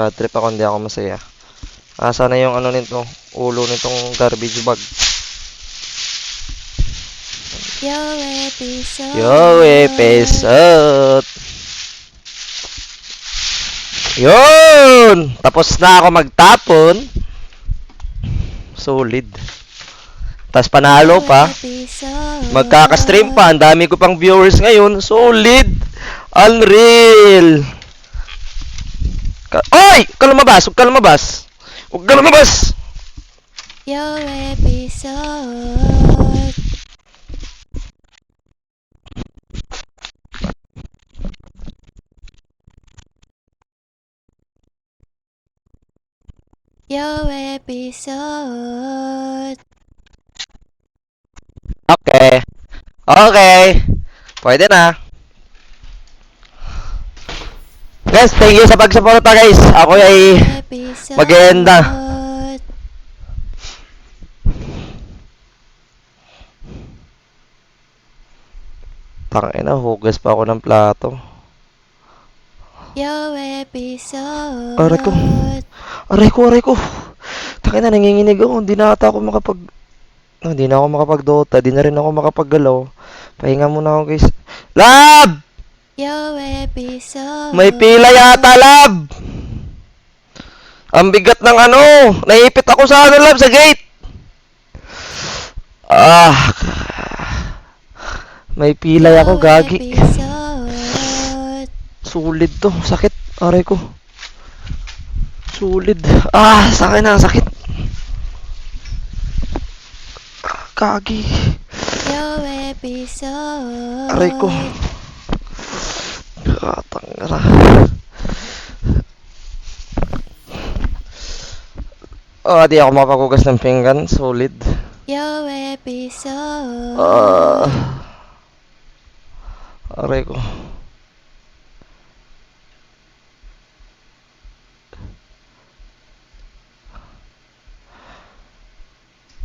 Bad trip ako, hindi ako masaya. Asa na yung ano nito, ulo nitong garbage bag. Yo episode. Yo, episode! Yun! Tapos na ako magtapon. Solid. Tapos panalo pa. Magkaka-stream pa. Ang dami ko pang viewers ngayon. Solid! Unreal! Ka Oy! Huwag ka lumabas! Huwag ka lumabas! Huwag ka lumabas! Yo episode. Yo episode. Okay. Okay. Pwede na. Guys, thank you sa pagsuporta guys. Ako ay. Maganda. Tangina, hugas pa ako ng plato. Yo episode. Aray ko. Aray ko, aray ko. Tangina, nanginginig ako. Hindi na ata ako makapag... Hindi na ako makapag-dota. Di na rin ako makapaggalaw. Pahinga muna ako guys. Lab! Yo episode. May pila yata, Lab! Ang bigat ng ano! Naipit ako sa ano, Lab, sa gate! Ah! May pilay ako, gagi. Sulit to. Sakit. Aray ko. Sulit. Ah, sa akin na. Sakit. Gagi. Yo episode. Aray ko. Gatang na. Ah, di ako makapagugas ng pinggan. Solid. Yo episode. Ah. Aray ko.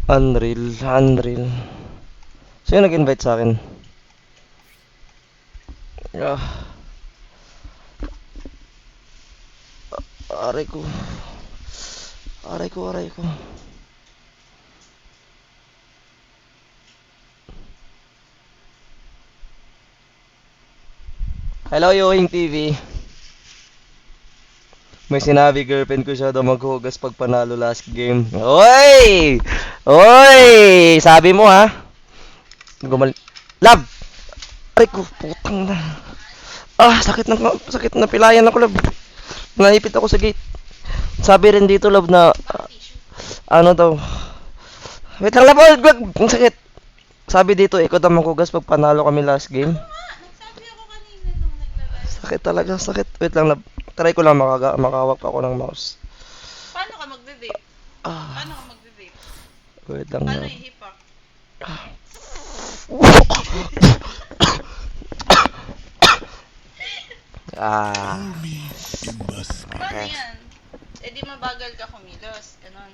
Unreal, unreal. Sino nag-invite sa akin? Ah. Aray ko. Aray ko, aray ko. Hello, Yoing TV. May sinabi girlfriend ko siya daw maghugas pag panalo last game. Oy! Oy! Sabi mo ha? Gumal... Love! Aray ko, putang na. Ah, sakit ng sakit na pilayan ako, love. Naipit ako sa gate. Sabi rin dito, love, na ah, ano daw. Wait lang, love, wag, wag, ang sakit. Sabi dito, ikaw daw maghugas pag panalo kami last game. Sabi ako kanina nung naglagay. Sakit talaga, sakit. Wait lang, love. Try ko lang makaga makawak ako ng mouse. Paano ka magbe-vape? Ah, Paano ka magbe-vape? wait lang. Paano love. ihipak? Ah, Paano yan? Eh di mabagal ka kumilos. Ganon.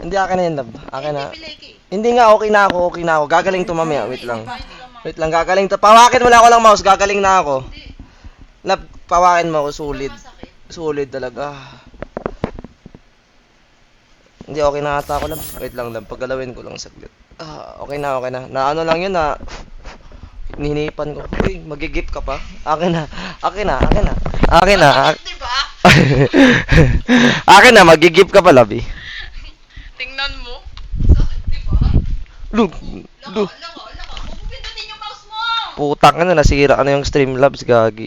hindi akin na yun, love. Akin na. Hindi pilay ka eh. Hindi nga, okay na ako, okay na ako. Gagaling to mamaya. Wait lang. Kahit ka ma- Wait lang, gagaling to. Pawakin mo lang ako lang mouse. Gagaling na ako. Hindi. Love, pawakin mo ako. Sulit. Masakit. Sulit talaga. Hindi, okay na ata ako lang. Wait lang lang. Paggalawin ko lang saglit. Ah, okay na, okay na. Na ano lang yun na nihinipan ko. Uy, magigip ka pa? Akin na. Akin na, akin na. Akin na. ak- Di ba? akin na, magigip ka pa, Labi. Tingnan mo. Sakit, di ba? Look, look. mo! Putang na, nasira ka na yung Streamlabs, gagi.